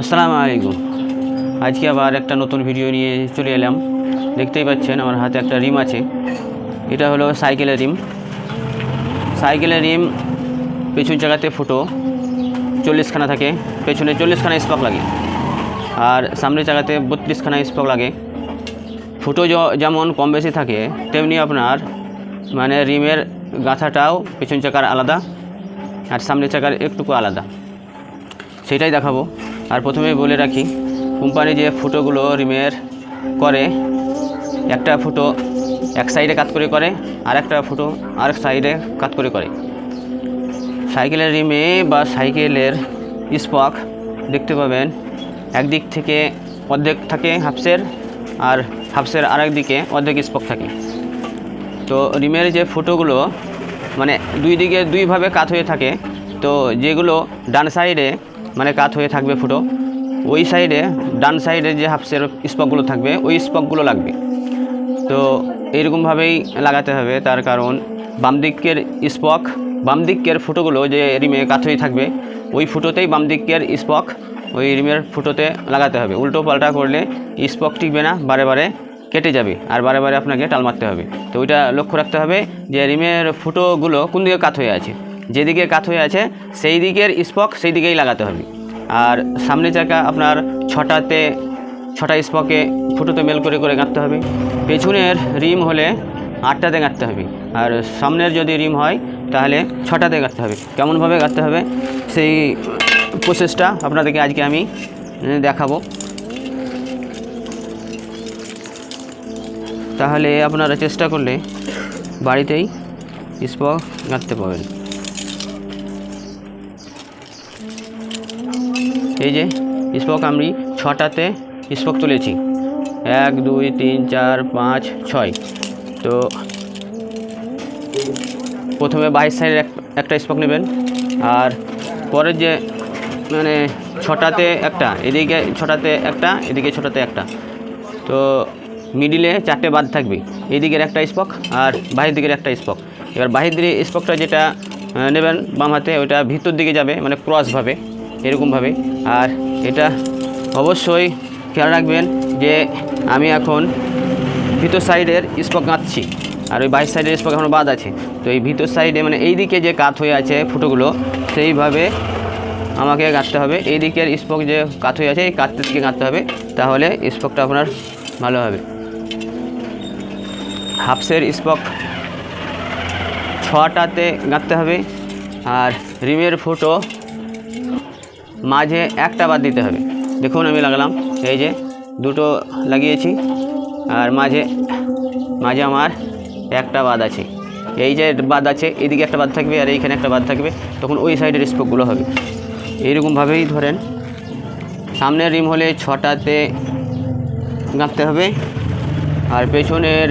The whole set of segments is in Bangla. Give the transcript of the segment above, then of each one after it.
আসসালামু আলাইকুম। আজকে আবার একটা নতুন ভিডিও নিয়ে চলে এলাম। দেখতেই পাচ্ছেন আমার হাতে একটা রিম আছে। এটা হলো সাইকেলের রিম। সাইকেলের রিম পেছন জায়গাতে ফুটো, চল্লিশখানা থাকে। পেছনে চল্লিশখানা স্পক লাগে। আর সামনের জায়গাতে বত্রিশখানা স্পক লাগে। ফুটো যেমন কম বেশি থাকে, তেমনি আপনার মানে রিমের গাঁথাটাও পেছন চাকার আলাদা আর সামনের চাকার একটুকু আলাদা। সেটাই দেখাবো। আর প্রথমে বলে রাখি, কোম্পানি যে ফুটোগুলো রিমের করে, একটা ফুটো এক সাইডে কাত করে করে, আর একটা ফুটো আরেক সাইডে কাত করে করে। সাইকেলের রিমে বা সাইকেলের স্পক দেখতে পাবেন, একদিক থেকে অর্ধেক থাকে হাফসের, আর হাফসের আরেক দিকে অর্ধেক স্পক থাকে। তো রিমের যে ফুটোগুলো মানে দুই দিকে দুইভাবে কাত হয়ে থাকে, তো যেগুলো ডান সাইডে মানে কাত হয়ে থাকবে ফুটো। ওই সাইডে ডান সাইডে যে হাফসের স্পকগুলো থাকবে, ওই স্পকগুলো লাগবে। তো এরকমভাবেই লাগাতে হবে, তার কারণ বাম দিকের স্পক বাম দিকের ফুটোগুলো যে রিমে কাত হয়ে থাকবে, ওই ফুটোতেই বাম দিকের স্পক ওই রিমের ফুটোতে লাগাতে হবে। উল্টো পাল্টা করলে স্পক টিকবে না, বারে বারে কেটে যাবে, আর বারে বারে আপনাকে টাল মারতে হবে। তো ওইটা লক্ষ্য রাখতে হবে যে রিমের ফুটোগুলো কোন দিকে কাত হয়ে আছে? যেদিকে কাত হয়ে আছে, সেই দিকের স্পক সেই দিকেই লাগাতে হবে। আর সামনে চাকা আপনার ছটাতে, ছটা স্পকে ফুটোতে মেল করে করে গাঁথতে হবে। পেছনের রিম হলে আটটাতে গাঁথতে হবে। আর সামনের যদি রিম হয়, তাহলে ছটাতে গাঁথতে হবে। কেমনভাবে গাঁথতে হবে? সেই প্রসেসটা আপনাদেরকে আজকে আমি দেখাবো। তাহলে আপনারা চেষ্টা করলে বাড়িতেই স্পক গাঁথতে পারবেন। এই যে, স্পক আমি ছটাতে স্পক তুলেছি। এক, দুই, তিন, চার, পাঁচ, ছয়। তো প্রথমে বাইশ সাইডের এক- একটা স্পক নেবেন, আর পরের যে মানে ছটাতে একটা, এদিকে ছটাতে একটা, এদিকে ছটাতে একটা। তো মিডিলে চারটে বাদ থাকবে, এদিকের একটা স্পক আর বাহির দিকের একটা স্পক। এবার বাহির দিকে স্পকটা যেটা নেবেন বাম হাতে ওইটা ভিতর দিকে যাবে মানে ক্রসভাবে। এরকমভাবে আর এটা অবশ্যই খেয়াল রাখবেন যে আমি এখন ভিতর সাইডের স্পক গাঁথছি আর ওই বাইশ সাইডের স্পক এখনও বাদ আছে। তো এই ভিতর সাইডে মানে এই দিকে যে কাত হয়ে আছে ফুটোগুলো, সেইভাবে আমাকে গাঁথতে হবে। এই দিকের স্পক যে কাত হয়ে আছে, এই কাতটা দিকে গাঁথতে হবে। তাহলে স্পকটা আপনার ভালো হবে। হাফসের স্পক ছটাতে গাঁথতে হবে। আর রিমের ফুটো মাঝে একটা বাদ দিতে হবে। দেখুন আমি লাগালাম, এই যে দুটো লাগিয়েছি, আর মাঝে মাঝে আমার একটা বাদ আছে। এই যে বাদ আছে, এদিকে একটা বাদ থাকবে আর এইখানে একটা বাদ থাকবে, তখন ওই সাইডের স্পোকগুলো হবে। এইরকমভাবেই ধরেন, সামনের রিম হলে ছটাতে গাঁথতে হবে, আর পেছনের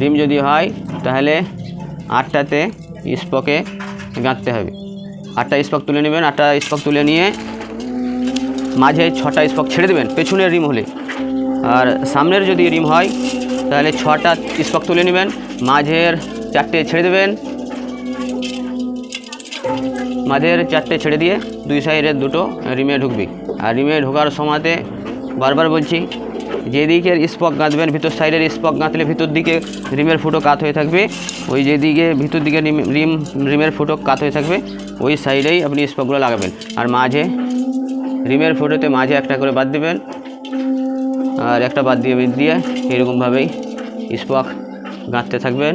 রিম যদি হয়, তাহলে আটটাতে স্পকে গাঁথতে হবে। আটটা স্পক তুলে নেবেন, আটটা স্পক তুলে নিয়ে মাঝে ছটা স্পক ছেড়ে দেবেন, পেছনের রিম হলে। আর সামনের যদি রিম হয়, তাহলে ছটা স্পক তুলে নেবেন, মাঝের চারটে ছেড়ে দেবেন। মাঝের চারটে ছেড়ে দিয়ে দুই সাইডের দুটো রিমে ঢুকবে। আর রিমে ঢোকার সময়তে বারবার বলছি যেদিকের স্পক গাঁথবেন, ভিতর সাইডের স্পক গাঁথলে ভিতর দিকে রিমের ফুটো কাত হয়ে থাকবে। ওই যেদিকে ভিতর দিকে রিম রিম, রিমের ফুটো কাত হয়ে থাকবে ওই সাইডেই আপনি স্পকগুলো লাগাবেন। আর মাঝে, রিমের ফুটোতে মাঝে একটা করে বাদ দেবেন। আর একটা বাদ দিয়ে দিয়ে এরকমভাবেই স্পক গাঁথতে থাকবেন।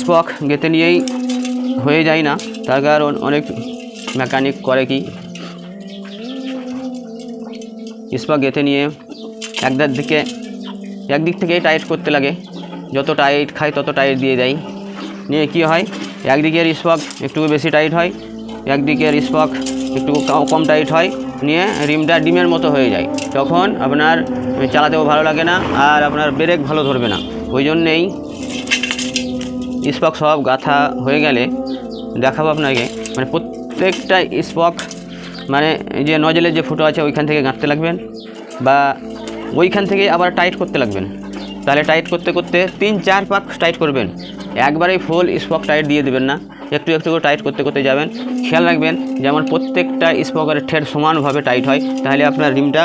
স্পক গেঁথে নিয়েই হয়ে যায় না। তার কারণ অনেক মেকানিক করে কি, স্পক গেঁথে নিয়ে একদার দিকে, একদিক থেকেই টাইট করতে লাগে। যত টাইট খায় তত টাইট দিয়ে দেয়। নিয়ে কি হয় একদিকের স্পক একটু বেশি টাইট হয়, একদিকের স্পক একটু কম টাইট হয়, নিয়ে রিমটা ডিমের মতো হয়ে যায়। তখন আপনার চালাতেও ভালো লাগে না আর আপনার ব্রেক ভালো ধরবে না। ওই জন্যেই স্পক সব গাঁথা হয়ে গেলে দেখাবো আপনাকে মানে প্রত্যেকটা স্পক মানে যে নজলের যে ফুটো আছে ওইখান থেকে গাঁথতে লাগবেন বা ওইখান থেকে আবার টাইট করতে লাগবেন। তাহলে টাইট করতে করতে তিন, চার পাক টাইট করবেন। একবারেই ফুল স্পক টাইট দিয়ে দেবেন না। একটু একটু করে টাইট করতে করতে যাবেন। খেয়াল রাখবেন যেমন প্রত্যেকটা স্পকের ঠের সমানভাবে টাইট হয়, তাহলে আপনার রিমটা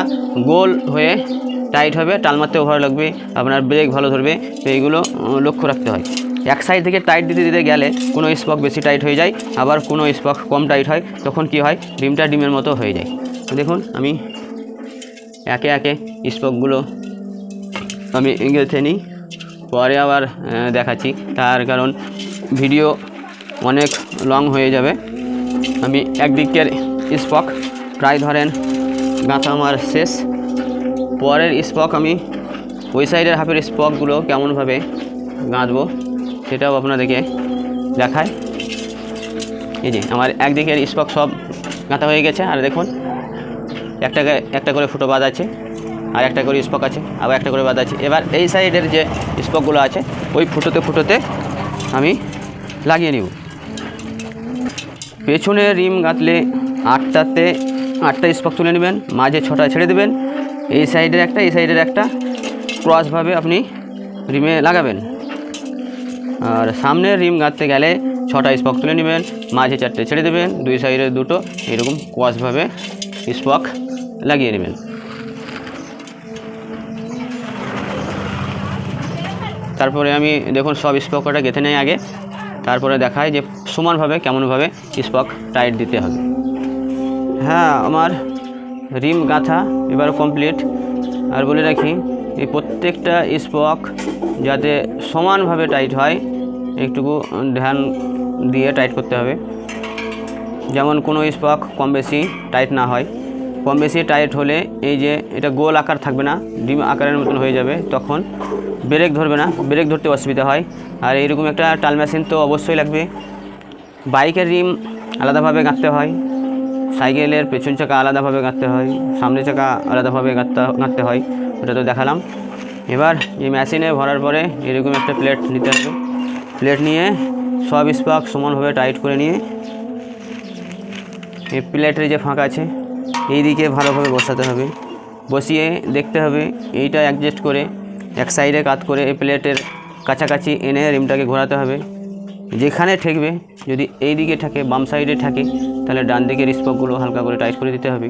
গোল হয়ে টাইট হবে, টাল মারতেও ভালো লাগবে, আপনার ব্রেক ভালো ধরবে, তো এইগুলো লক্ষ্য রাখতে হয়। এক সাইড থেকে টাইট দিতে দিতে গেলে কোনো স্পক বেশি টাইট হয়ে যায়, আবার কোনো স্পক কম টাইট হয়, তখন কি হয় ডিমটা ডিমের মতো হয়ে যায়। দেখুন, আমি একে একে স্পকগুলো আমি গেঁথে নিই। পরে আবার দেখাচ্ছি। তার কারণ ভিডিও অনেক লং হয়ে যাবে। আমি একদিকের স্পক প্রায় ধরেন গাঁথা আমার শেষ। পরের স্পক আমি ওই সাইডের হাফের স্পকগুলো কেমনভাবে গাঁথবো সেটাও আপনাদেরকে দেখায় এই যে, আমার একদিকের স্পক সব গাঁথা হয়ে গেছে। আর দেখুন, একটা একটা করে ফুটো বাদ আছে। আর একটা করে স্পক আছে, আবার একটা করে বাদ আছে। এবার এই সাইডের যে স্পকগুলো আছে, ওই ফুটোতে ফুটোতে আমি লাগিয়ে নিব। পেছনে রিম গাঁথলে আটটাতে আটটা স্পক তুলে নেবেন, মাঝে ছটা ছেড়ে দেবেন। এই সাইডের একটা, এই সাইডের একটা, ক্রসভাবে আপনি রিমে লাগাবেন। আর সামনের রিম গাঁথতে গেলে ছটা স্পক তুলে নেবেন, মাঝে চারটে ছেড়ে দেবেন, দুই সাইডে দুটো, এরকম ক্রসভাবে স্পক লাগিয়ে নেবেন। তারপরে আমি দেখুন সব স্পকটা গেঁথে নেই আগে। তারপরে দেখায় যে সমানভাবে, কেমনভাবে স্পক টাইট দিতে হবে। হ্যাঁ আমার রিম গাঁথা এবার কমপ্লিট। আর বলে রাখি, এই প্রত্যেকটা স্পক যাতে সমানভাবে টাইট হয়, একটুকু ধ্যান দিয়ে টাইট করতে হবে। যেমন কোনো স্পক কম বেশি টাইট না হয়। কম বেশি টাইট হলে এই যে এটা গোল আকার থাকবে না, ডিম আকারের মতন হয়ে যাবে, তখন ব্রেক ধরবে না ব্রেক ধরতে অসুবিধা হয়। আর এইরকম একটা টাল মেশিন তো অবশ্যই লাগবে। বাইকের রিম আলাদাভাবে গাঁথতে হয়, সাইকেলের পেছন চাকা আলাদাভাবে গাঁথতে হয়, সামনের চাকা আলাদাভাবে গাঁথতে গাঁথতে হয়, ওটা তো দেখালাম। এবার এই মেশিনে ভরার পরে এরকম একটা প্লেট নিতে হবে। প্লেট নিয়ে সব স্পাক সমানভাবে টাইট করে নিয়ে এই প্লেটের যে ফাঁকা আছে এই দিকে ভালোভাবে বসাতে হবে। বসিয়ে দেখতে হবে, এইটা অ্যাডজাস্ট করে এক সাইডে কাত করে এই প্লেটের কাছাকাছি এনে রিমটাকে ঘোরাতে হবে। যেখানে ঠেকবে, যদি এই দিকে থাকে বাম সাইডে থাকে তাহলে ডান দিকের স্পকগুলো হালকা করে টাইট করে দিতে হবে।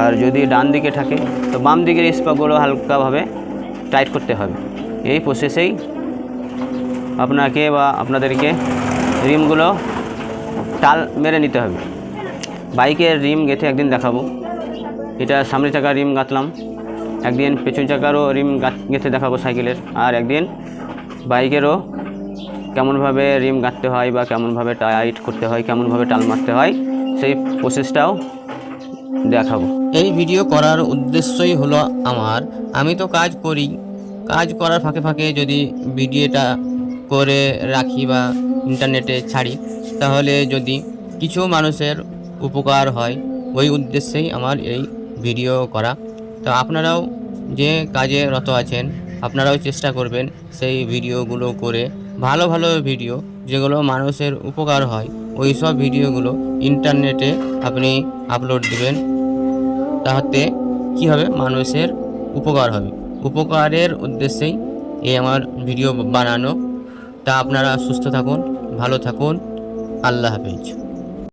আর যদি ডান দিকে থাকে তো বাম দিকের স্পকগুলো হালকাভাবে টাইট করতে হবে। এই প্রসেসেই আপনাকে বা আপনাদেরকে রিমগুলো টাল মেরে নিতে হবে। বাইকের রিম গেঁথে একদিন দেখাবো। এটা সামনের চাকার রিম গাঁথলাম। একদিন পেছন চাকারও রিম গেঁথে দেখাবো সাইকেলের। আর একদিন বাইকেরও কেমনভাবে রিম গাঁথতে হয় বা কেমনভাবে টাইট করতে হয়, কেমনভাবে টাল মারতে হয়, সেই প্রসেসটাও দেখাবো। এই ভিডিও করার উদ্দেশ্যই হলো আমার, আমি তো কাজ করি। কাজ করার ফাঁকে ফাঁকে যদি ভিডিওটা করে রাখি বা ইন্টারনেটে ছাড়ি, তাহলে যদি কিছু মানুষের উপকার হয়। ওই উদ্দেশ্যেই আমার এই ভিডিও করা। তো আপনারাও যে কাজে রত আছেন, আপনারাও চেষ্টা করবেন সেই ভিডিওগুলো করে। ভালো ভালো ভিডিও যেগুলো মানুষের উপকার হয়, ওই সব ভিডিওগুলো ইন্টারনেটে আপনি আপলোড দিবেন। তাহাতে কী হবে? মানুষের উপকার হবে। উপকারের উদ্দেশ্যেই এই আমার ভিডিও বানানো। তা আপনারা সুস্থ থাকুন, ভালো থাকুন। আল্লাহ হাফিজ।